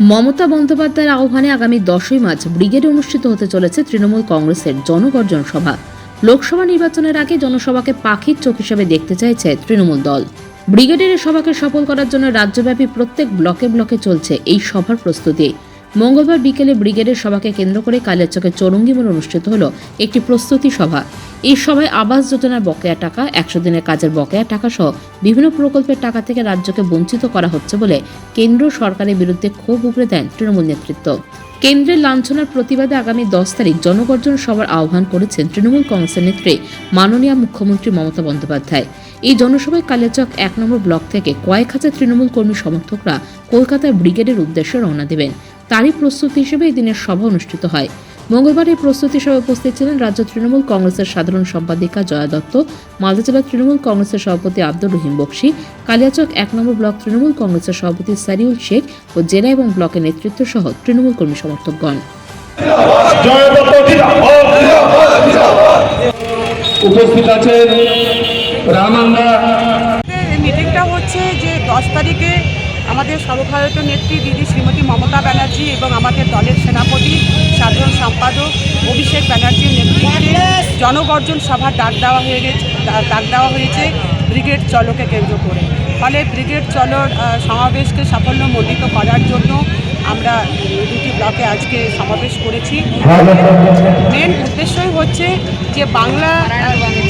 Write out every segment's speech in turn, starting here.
মমতা বন্দ্যোপাধ্যায়ের আহ্বানে আগামী দশই মার্চ ব্রিগেডে অনুষ্ঠিত হতে চলেছে তৃণমূল কংগ্রেসের জনগর্জন সভা। লোকসভা নির্বাচনের আগে জনসভাকে পাখির চোখ হিসেবে দেখতে চাইছে তৃণমূল দল। ব্রিগেডের সভাকে সফল করার জন্য রাজ্যব্যাপী প্রত্যেক ব্লকে ব্লকে চলছে এই সভার প্রস্তুতি। মঙ্গলবার বিকেলে ব্রিগেডের সভাকে কেন্দ্র করে কালিয়াচকের চৌরঙ্গি মোড়ে অনুষ্ঠিত হল একটি প্রস্তুতি সভা। এই সভায় আবাস যোজনার বকেয়া টাকা, একশো দিনের কাজের বকেয়া টাকা সহ বিভিন্ন প্রকল্পের টাকা থেকে রাজ্যকে বঞ্চিত করা হচ্ছে বলে কেন্দ্র সরকারের বিরুদ্ধে ক্ষোভ উগড়ে দেন তৃণমূল নেতৃত্ব। কেন্দ্রের লাঞ্ছনার প্রতিবাদে আগামী দশ তারিখ জনগর্জন সভার আহ্বান করেছেন তৃণমূল কংগ্রেসের নেত্রী মাননীয় মুখ্যমন্ত্রী মমতা বন্দ্যোপাধ্যায়। এই জনসভায় কালিয়াচক এক নম্বর ব্লক থেকে কয়েক হাজার তৃণমূল কর্মী সমর্থকরা কলকাতার ব্রিগেডের উদ্দেশ্যে রওনা দেবেন। তারই প্রস্তুতি হিসেবে এই দিনের সভা অনুষ্ঠিত হয়। মঙ্গলবার এই প্রস্তুতি সভায় উপস্থিত ছিলেন রাজ্য তৃণমূল কংগ্রেসের সাধারণ সম্পাদিকা জয়া দত্ত মালদা জেলা তৃণমূল কংগ্রেসের সভাপতি আব্দুর রহিম বক্সি কালিয়াচক এক নম্বর ব্লক তৃণমূল কংগ্রেসের সভাপতি সারিউল শেখ ও জেলা এবং ব্লকের নেতৃত্ব সহ তৃণমূল কর্মী সমর্থকগণ। উপস্থিত আছেন রামান্দা মিটিংটা হচ্ছে যে দশ তারিখে আমাদের সর্বভারতীয় নেত্রী দিদি শ্রীমতী মমতা ব্যানার্জি এবং আমাদের দলের সেনাপতি সাধারণ সম্পাদক অভিষেক ব্যানার্জির নেতৃত্বে জনগর্জন সভার ডাক দেওয়া হয়ে গেছে ডাক দেওয়া হয়েছে ব্রিগেড চলোকে কেন্দ্র করে। ফলে ব্রিগেড চলোর সমাবেশকে সাফল্যমণ্ডিত করার জন্য আমরা দুটি ব্লকে আজকে সমাবেশ করেছি। মেন উদ্দেশ্যই হচ্ছে যে বাংলা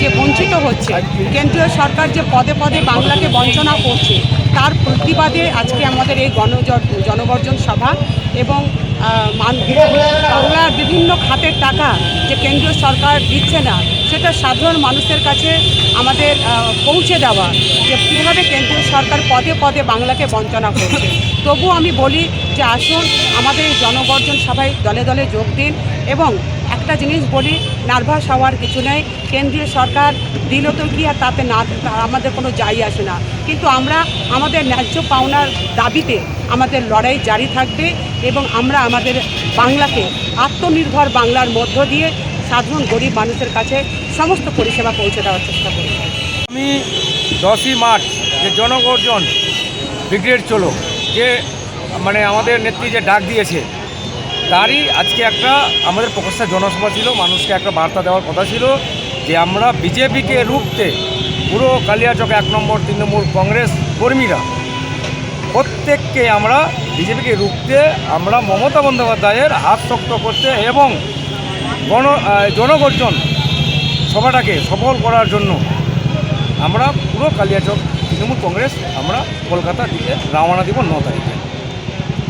যে বঞ্চিত হচ্ছে, কেন্দ্রীয় সরকার যে পদে পদে বাংলাকে বঞ্চনা করছে, তার প্রতিবাদে আজকে আমাদের এই গণ জনবর্জন সভা এবং বাংলার বিভিন্ন খাতের টাকা যে কেন্দ্রীয় সরকার দিচ্ছে না, সেটা সাধারণ মানুষের কাছে আমাদের পৌঁছে দেওয়া যে কীভাবে কেন্দ্রীয় সরকার পদে পদে বাংলাকে বঞ্চনা করছে। তবু আমি বলি যে আসুন আমাদের এই জনগর্জন সভায় দলে দলে যোগ দিন এবং একটা জিনিস বলি নার্ভাস হওয়ার কিছু নেই। কেন্দ্রীয় সরকার দিল তো কি আর তাতে না, আমাদের কোনো যাই আসে না। কিন্তু আমরা আমাদের ন্যায্য পাওনার দাবিতে আমাদের লড়াই জারি থাকবে এবং আমরা আমাদের বাংলাকে আত্মনির্ভর বাংলার মধ্য দিয়ে সাধারণ গরিব মানুষের কাছে সমস্ত পরিষেবা পৌঁছে দেওয়ার চেষ্টা করি আমি দশই মার্চ যে জনগর্জন ব্রিগেড চলো, যে মানে আমাদের নেত্রী যে ডাক দিয়েছে তারই আজকে একটা আমাদের প্রকাশ্যা জনসভা ছিল, মানুষকে একটা বার্তা দেওয়ার কথা ছিল যে আমরা বিজেপিকে রুখতে পুরো কালিয়াচক এক নম্বর, তৃণমূল কংগ্রেস কর্মীরা প্রত্যেককে আমরা বিজেপিকে রুখতে, আমরা মমতা বন্দ্যোপাধ্যায়ের হাত শক্ত করতে এবং গণ জনগর্জন সভাটাকে সফল করার জন্য আমরা পুরো কালিয়াচক তৃণমূল কংগ্রেস, আমরা কলকাতা দিকে রওনা দিব ন তারিখে।